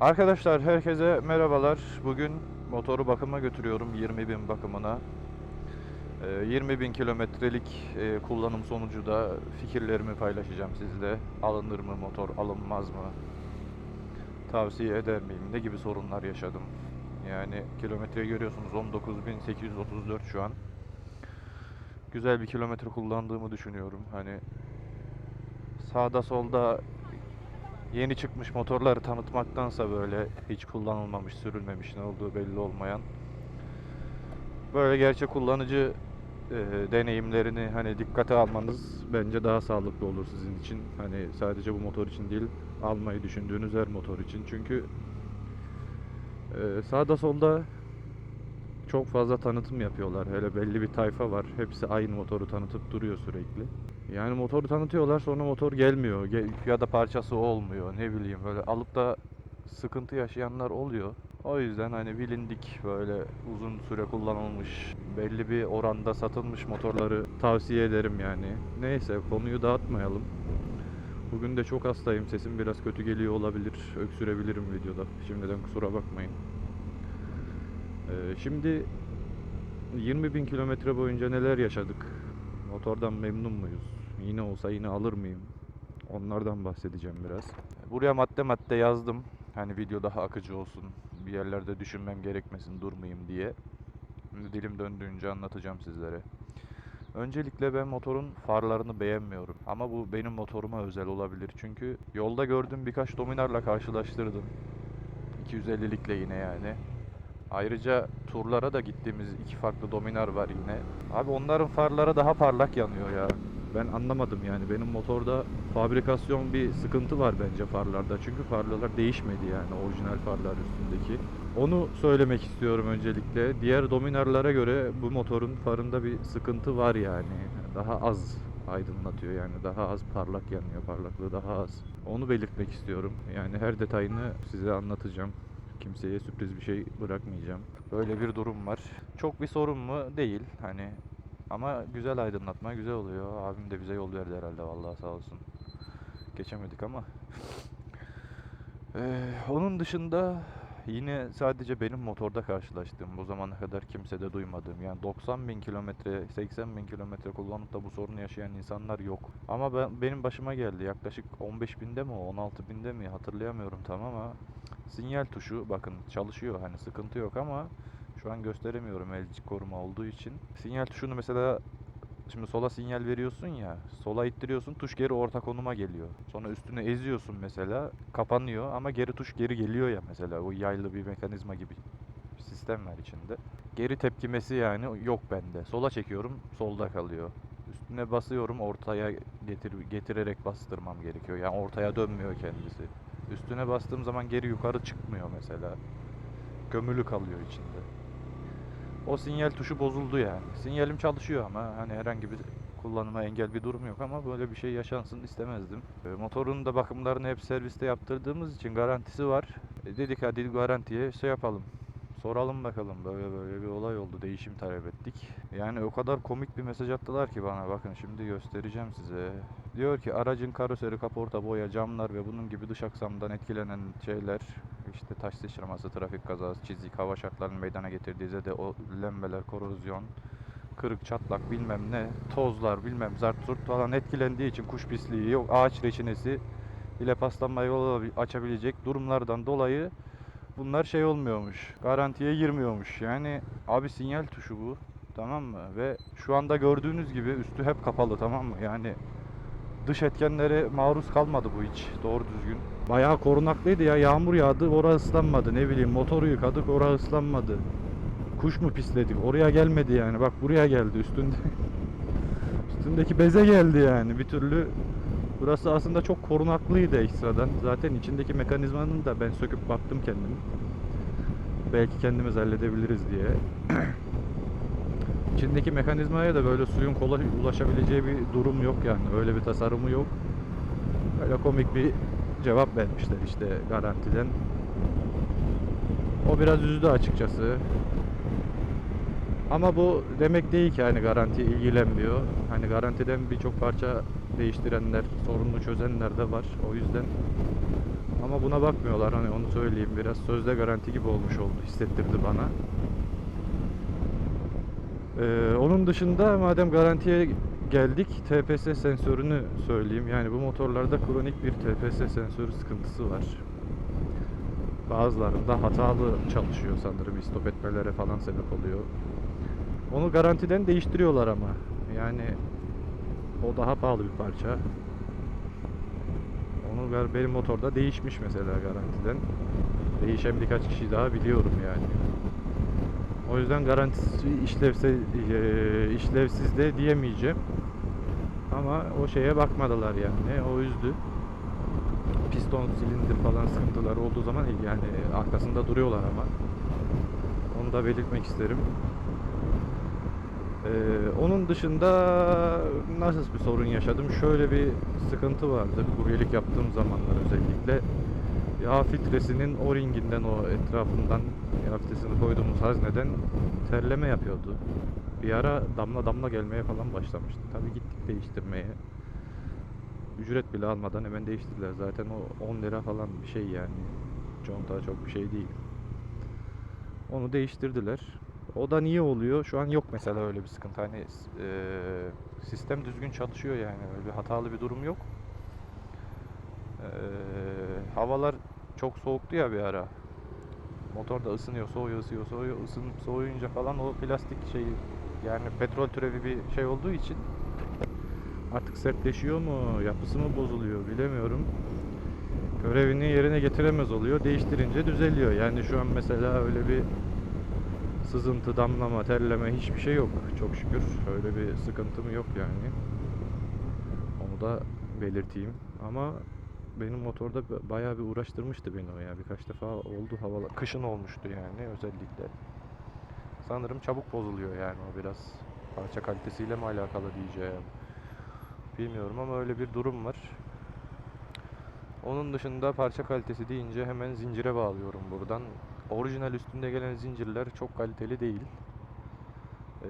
Arkadaşlar herkese merhabalar. Bugün motoru bakıma götürüyorum 20 bin bakımına. Ee, 20 bin kilometrelik e, kullanım sonucu da fikirlerimi paylaşacağım sizle. Alınır mı motor, alınmaz mı? Tavsiye eder miyim? Ne gibi sorunlar yaşadım? Yani kilometreyi görüyorsunuz 19.834 şu an. Güzel bir kilometre kullandığımı düşünüyorum. Hani sağda solda yeni çıkmış motorları tanıtmaktansa böyle hiç kullanılmamış, sürülmemiş, ne olduğu belli olmayan böyle gerçek kullanıcı e, deneyimlerini hani dikkate almanız bence daha sağlıklı olur sizin için. Hani sadece bu motor için değil, almayı düşündüğünüz her motor için. Çünkü e, sağda solda çok fazla tanıtım yapıyorlar. Hele belli bir tayfa var. Hepsi aynı motoru tanıtıp duruyor sürekli. Yani motoru tanıtıyorlar sonra motor gelmiyor Ge- ya da parçası olmuyor ne bileyim böyle alıp da sıkıntı yaşayanlar oluyor. O yüzden hani bilindik böyle uzun süre kullanılmış belli bir oranda satılmış motorları tavsiye ederim yani. Neyse konuyu dağıtmayalım. Bugün de çok hastayım sesim biraz kötü geliyor olabilir öksürebilirim videoda şimdiden kusura bakmayın. Ee, şimdi 20 bin kilometre boyunca neler yaşadık? Motordan memnun muyuz? Yine olsa yine alır mıyım? Onlardan bahsedeceğim biraz. Buraya madde madde yazdım. Hani video daha akıcı olsun. Bir yerlerde düşünmem gerekmesin, durmayayım diye. Şimdi dilim döndüğünce anlatacağım sizlere. Öncelikle ben motorun farlarını beğenmiyorum. Ama bu benim motoruma özel olabilir. Çünkü yolda gördüğüm birkaç dominarla karşılaştırdım. 250'likle yine yani. Ayrıca turlara da gittiğimiz iki farklı dominar var yine. Abi onların farları daha parlak yanıyor ya. Ben anlamadım yani benim motorda fabrikasyon bir sıkıntı var bence farlarda. Çünkü farlar değişmedi yani orijinal farlar üstündeki. Onu söylemek istiyorum öncelikle. Diğer dominarlara göre bu motorun farında bir sıkıntı var yani. Daha az aydınlatıyor yani daha az parlak yanıyor parlaklığı daha az. Onu belirtmek istiyorum. Yani her detayını size anlatacağım. Kimseye sürpriz bir şey bırakmayacağım. Böyle bir durum var. Çok bir sorun mu? Değil. Hani ama güzel aydınlatma güzel oluyor. Abim de bize yol verdi herhalde vallahi sağ olsun. Geçemedik ama. Ee, onun dışında yine sadece benim motorda karşılaştığım bu zamana kadar kimsede duymadığım yani 90 bin kilometre 80 bin kilometre kullanıp da bu sorunu yaşayan insanlar yok. Ama ben, benim başıma geldi yaklaşık 15 binde mi o 16 binde mi hatırlayamıyorum tam ama sinyal tuşu bakın çalışıyor hani sıkıntı yok ama şu an gösteremiyorum elcik koruma olduğu için. Sinyal tuşunu mesela Şimdi sola sinyal veriyorsun ya, sola ittiriyorsun, tuş geri orta konuma geliyor. Sonra üstüne eziyorsun mesela, kapanıyor ama geri tuş geri geliyor ya mesela. O yaylı bir mekanizma gibi bir sistem var içinde. Geri tepkimesi yani yok bende. Sola çekiyorum, solda kalıyor. Üstüne basıyorum, ortaya getir getirerek bastırmam gerekiyor. Yani ortaya dönmüyor kendisi. Üstüne bastığım zaman geri yukarı çıkmıyor mesela. Gömülü kalıyor içinde. O sinyal tuşu bozuldu yani. Sinyalim çalışıyor ama hani herhangi bir kullanıma engel bir durum yok ama böyle bir şey yaşansın istemezdim. E, motorun da bakımlarını hep serviste yaptırdığımız için garantisi var. E, dedik hadi garantiye şey yapalım. Soralım bakalım böyle böyle bir olay oldu değişim talep ettik. Yani o kadar komik bir mesaj attılar ki bana bakın şimdi göstereceğim size. Diyor ki aracın karoseri, kaporta, boya, camlar ve bunun gibi dış aksamdan etkilenen şeyler işte taş sıçraması, trafik kazası, çizik, hava şartlarının meydana getirdiği zede, o lembeler, korozyon, kırık, çatlak bilmem ne, tozlar bilmem zart zurt falan etkilendiği için kuş pisliği, yok ağaç reçinesi ile paslanma yolu açabilecek durumlardan dolayı bunlar şey olmuyormuş. Garantiye girmiyormuş. Yani abi sinyal tuşu bu. Tamam mı? Ve şu anda gördüğünüz gibi üstü hep kapalı tamam mı? Yani dış etkenlere maruz kalmadı bu hiç doğru düzgün. Bayağı korunaklıydı ya. Yağmur yağdı, orası ıslanmadı. Ne bileyim motoru yıkadık, orası ıslanmadı. Kuş mu pisledik? Oraya gelmedi yani. Bak buraya geldi üstünde. Üstündeki beze geldi yani. Bir türlü Burası aslında çok korunaklıydı ekstradan. Zaten içindeki mekanizmanın da ben söküp baktım kendim. Belki kendimiz halledebiliriz diye. İçindeki mekanizmaya da böyle suyun kolay ulaşabileceği bir durum yok yani. Öyle bir tasarımı yok. Böyle komik bir cevap vermişler işte garantiden. O biraz üzdü açıkçası. Ama bu demek değil ki hani garanti ilgilenmiyor. Hani garantiden birçok parça değiştirenler, sorununu çözenler de var. O yüzden Ama buna bakmıyorlar hani onu söyleyeyim biraz sözde garanti gibi olmuş oldu hissettirdi bana. Ee, onun dışında madem garantiye geldik TPS sensörünü söyleyeyim. Yani bu motorlarda kronik bir TPS sensörü sıkıntısı var. Bazılarında hatalı çalışıyor sanırım istop etmelere falan sebep oluyor. Onu garantiden değiştiriyorlar ama. Yani o daha pahalı bir parça. Onu benim motorda değişmiş mesela garantiden. Değişen birkaç kişi daha biliyorum yani. O yüzden garantisi işlevse, eee, işlevsiz de diyemeyeceğim. Ama o şeye bakmadılar yani. O üzdü. Piston, silindir falan sıkıntıları olduğu zaman yani arkasında duruyorlar ama. Onu da belirtmek isterim. Ee, onun dışında nasıl bir sorun yaşadım? Şöyle bir sıkıntı vardı. Kuryelik yaptığım zamanlar özellikle. Yağ filtresinin o-ringinden o etrafından yağ filtresini koyduğumuz hazneden terleme yapıyordu. Bir ara damla damla gelmeye falan başlamıştı. Tabii gittik değiştirmeye. Ücret bile almadan hemen değiştirdiler. Zaten o 10 lira falan bir şey yani. Conta çok bir şey değil. Onu değiştirdiler. O da niye oluyor? Şu an yok mesela öyle bir sıkıntı. Hani eee, sistem düzgün çalışıyor yani. Öyle bir hatalı bir durum yok. Eee, havalar çok soğuktu ya bir ara. Motor da ısınıyor, soğuyor, ısınıyor, soğuyor. Isınıp soğuyunca falan o plastik şey yani petrol türevi bir şey olduğu için artık sertleşiyor mu, yapısı mı bozuluyor bilemiyorum. Görevini yerine getiremez oluyor. Değiştirince düzeliyor. Yani şu an mesela öyle bir sızıntı, damlama, terleme hiçbir şey yok. Çok şükür öyle bir sıkıntım yok yani. Onu da belirteyim. Ama benim motorda ba- bayağı bir uğraştırmıştı beni o ya. Birkaç defa oldu havalar. Kışın olmuştu yani özellikle. Sanırım çabuk bozuluyor yani o biraz. Parça kalitesiyle mi alakalı diyeceğim. Bilmiyorum ama öyle bir durum var. Onun dışında parça kalitesi deyince hemen zincire bağlıyorum buradan. Orijinal üstünde gelen zincirler çok kaliteli değil. Ee,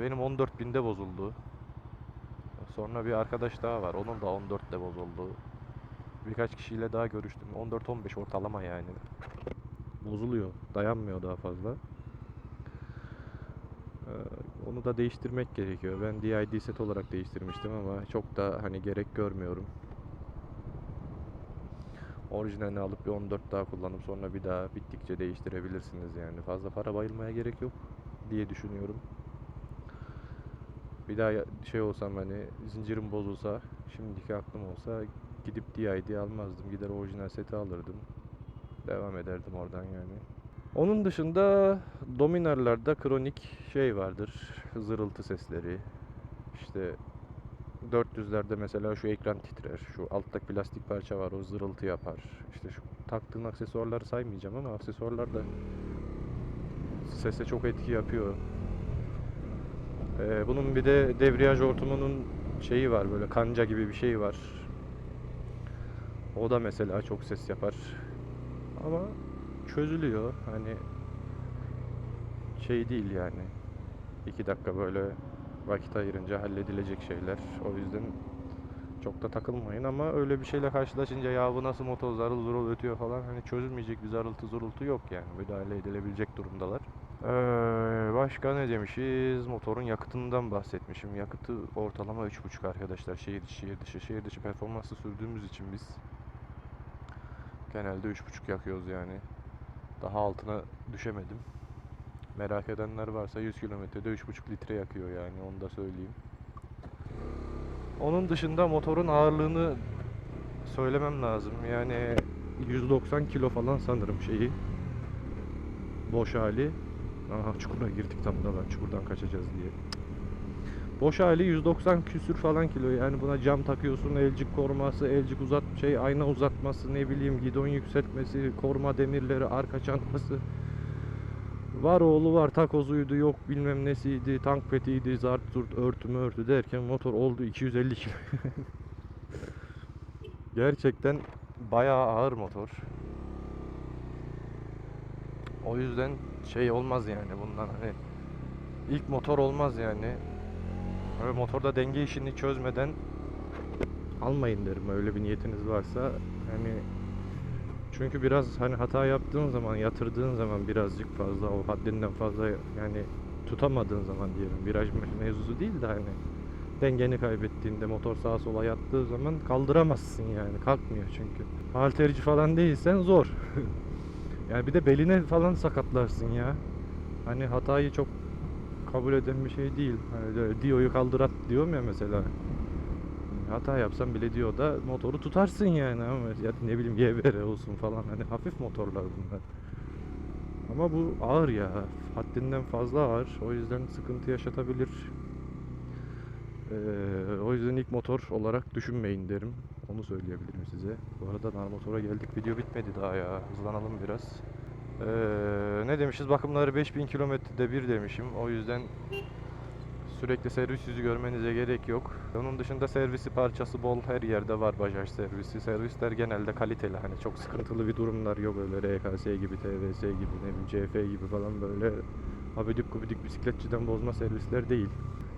benim 14.000'de bozuldu. Sonra bir arkadaş daha var. Onun da 14'te bozuldu. Birkaç kişiyle daha görüştüm. 14-15 ortalama yani. Bozuluyor. Dayanmıyor daha fazla. Ee, onu da değiştirmek gerekiyor. Ben DID set olarak değiştirmiştim ama çok da hani gerek görmüyorum. Orijinalini alıp bir 14 daha kullanıp sonra bir daha bittikçe değiştirebilirsiniz yani. Fazla para bayılmaya gerek yok diye düşünüyorum. Bir daha şey olsam hani zincirim bozulsa şimdiki aklım olsa gidip DID almazdım. Gider orijinal seti alırdım. Devam ederdim oradan yani. Onun dışında Dominar'larda kronik şey vardır. Zırıltı sesleri. İşte 400'lerde mesela şu ekran titrer. Şu alttaki plastik parça var o zırıltı yapar. İşte şu taktığın aksesuarları saymayacağım ama aksesuarlar da sese çok etki yapıyor. Ee, bunun bir de debriyaj hortumunun şeyi var böyle kanca gibi bir şey var. O da mesela çok ses yapar. Ama çözülüyor. Hani şey değil yani. İki dakika böyle vakit ayırınca halledilecek şeyler. O yüzden çok da takılmayın ama öyle bir şeyle karşılaşınca ya bu nasıl motor zarıl zurul ötüyor falan hani çözülmeyecek bir zarıltı zurultu yok yani müdahale edilebilecek durumdalar. Ee, başka ne demişiz? Motorun yakıtından bahsetmişim. Yakıtı ortalama 3.5 arkadaşlar. Şehir içi, şehir dışı. Şehir dışı performanslı sürdüğümüz için biz genelde 3.5 yakıyoruz yani. Daha altına düşemedim. Merak edenler varsa 100 kilometrede 3.5 litre yakıyor yani onu da söyleyeyim. Onun dışında motorun ağırlığını söylemem lazım. Yani 190 kilo falan sanırım şeyi. Boş hali. Aha çukura girdik tam da lan çukurdan kaçacağız diye. Boş hali 190 küsür falan kilo yani buna cam takıyorsun elcik koruması elcik uzat şey ayna uzatması ne bileyim gidon yükseltmesi koruma demirleri arka çantası var oğlu var takozuydu yok bilmem nesiydi tank petiydi zart zurt örtü örtü derken motor oldu 250 kilo. Gerçekten bayağı ağır motor. O yüzden şey olmaz yani bundan hani ilk motor olmaz yani. Öyle motorda denge işini çözmeden almayın derim öyle bir niyetiniz varsa. Hani Çünkü biraz hani hata yaptığın zaman, yatırdığın zaman birazcık fazla o haddinden fazla yani tutamadığın zaman diyelim. Viraj me- mevzusu değil de hani dengeni kaybettiğinde motor sağa sola yattığı zaman kaldıramazsın yani. Kalkmıyor çünkü. Halterci falan değilsen zor. yani bir de beline falan sakatlarsın ya. Hani hatayı çok kabul eden bir şey değil. Hani Dio'yu kaldırat diyorum ya mesela. Hata yapsam bile diyor da motoru tutarsın yani ama ya ne bileyim YBR olsun falan hani hafif motorlar bunlar. Ama bu ağır ya. Haddinden fazla ağır. O yüzden sıkıntı yaşatabilir. Ee, o yüzden ilk motor olarak düşünmeyin derim. Onu söyleyebilirim size. Bu arada nar motora geldik. Video bitmedi daha ya. Hızlanalım biraz. Ee, ne demişiz? Bakımları 5000 kilometrede bir demişim. O yüzden sürekli servis yüzü görmenize gerek yok. Onun dışında servisi parçası bol. Her yerde var Bajaj servisi. Servisler genelde kaliteli. Hani çok sıkıntılı bir durumlar yok öyle RKS gibi, TVS gibi, ne bileyim CF gibi falan böyle abidik gubidik bisikletçiden bozma servisler değil.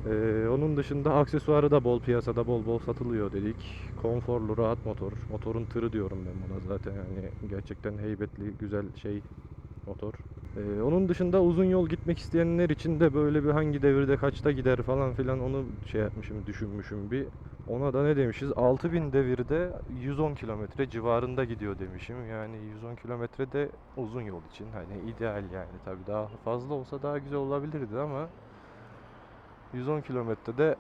Ee, onun dışında aksesuarı da bol piyasada bol bol satılıyor dedik. Konforlu, rahat motor. Motorun tırı diyorum ben buna zaten yani gerçekten heybetli, güzel şey motor. Ee, onun dışında uzun yol gitmek isteyenler için de böyle bir hangi devirde kaçta gider falan filan onu şey yapmışım, düşünmüşüm bir. Ona da ne demişiz? 6000 devirde 110 kilometre civarında gidiyor demişim. Yani 110 kilometre de uzun yol için hani ideal yani tabii daha fazla olsa daha güzel olabilirdi ama 110 kilometrede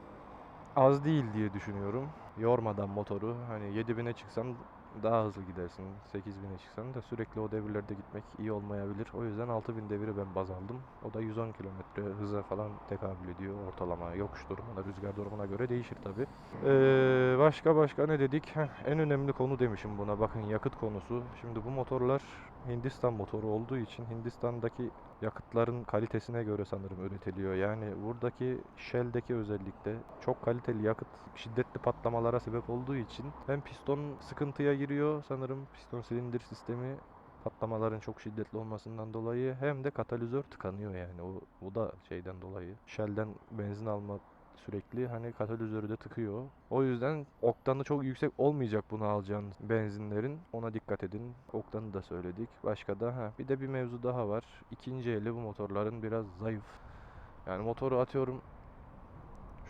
az değil diye düşünüyorum. Yormadan motoru hani 7000'e çıksan daha hızlı gidersin. 8000'e çıksan da sürekli o devirlerde gitmek iyi olmayabilir. O yüzden 6000 deviri ben baz aldım. O da 110 kilometre hıza falan tekabül ediyor ortalama. Yokuş durumuna, rüzgar durumuna göre değişir tabi. başka başka ne dedik? Heh, en önemli konu demişim buna. Bakın yakıt konusu. Şimdi bu motorlar Hindistan motoru olduğu için Hindistan'daki yakıtların kalitesine göre sanırım üretiliyor. Yani buradaki Shell'deki özellikle çok kaliteli yakıt şiddetli patlamalara sebep olduğu için hem piston sıkıntıya giriyor sanırım piston silindir sistemi patlamaların çok şiddetli olmasından dolayı hem de katalizör tıkanıyor yani o, o da şeyden dolayı Shell'den benzin alma sürekli hani katalizörü de tıkıyor. O yüzden oktanı çok yüksek olmayacak bunu alacağın benzinlerin. Ona dikkat edin. Oktanı da söyledik. Başka da ha bir de bir mevzu daha var. İkinci eli bu motorların biraz zayıf. Yani motoru atıyorum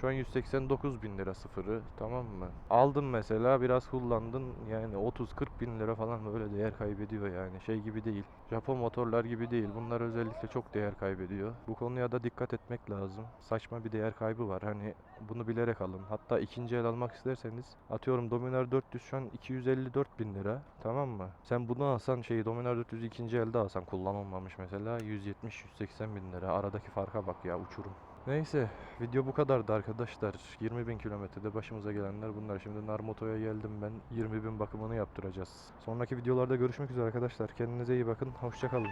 şu an 189 bin lira sıfırı tamam mı? Aldın mesela biraz kullandın yani 30-40 bin lira falan böyle değer kaybediyor yani şey gibi değil. Japon motorlar gibi değil bunlar özellikle çok değer kaybediyor. Bu konuya da dikkat etmek lazım. Saçma bir değer kaybı var hani bunu bilerek alın. Hatta ikinci el almak isterseniz atıyorum Dominar 400 şu an 254 bin lira tamam mı? Sen bunu alsan şeyi Dominar 400 ikinci elde alsan kullanılmamış mesela 170-180 bin lira aradaki farka bak ya uçurum. Neyse video bu kadardı arkadaşlar. 20 bin kilometrede başımıza gelenler bunlar. Şimdi Narmoto'ya geldim ben. 20 bin bakımını yaptıracağız. Sonraki videolarda görüşmek üzere arkadaşlar. Kendinize iyi bakın. Hoşçakalın.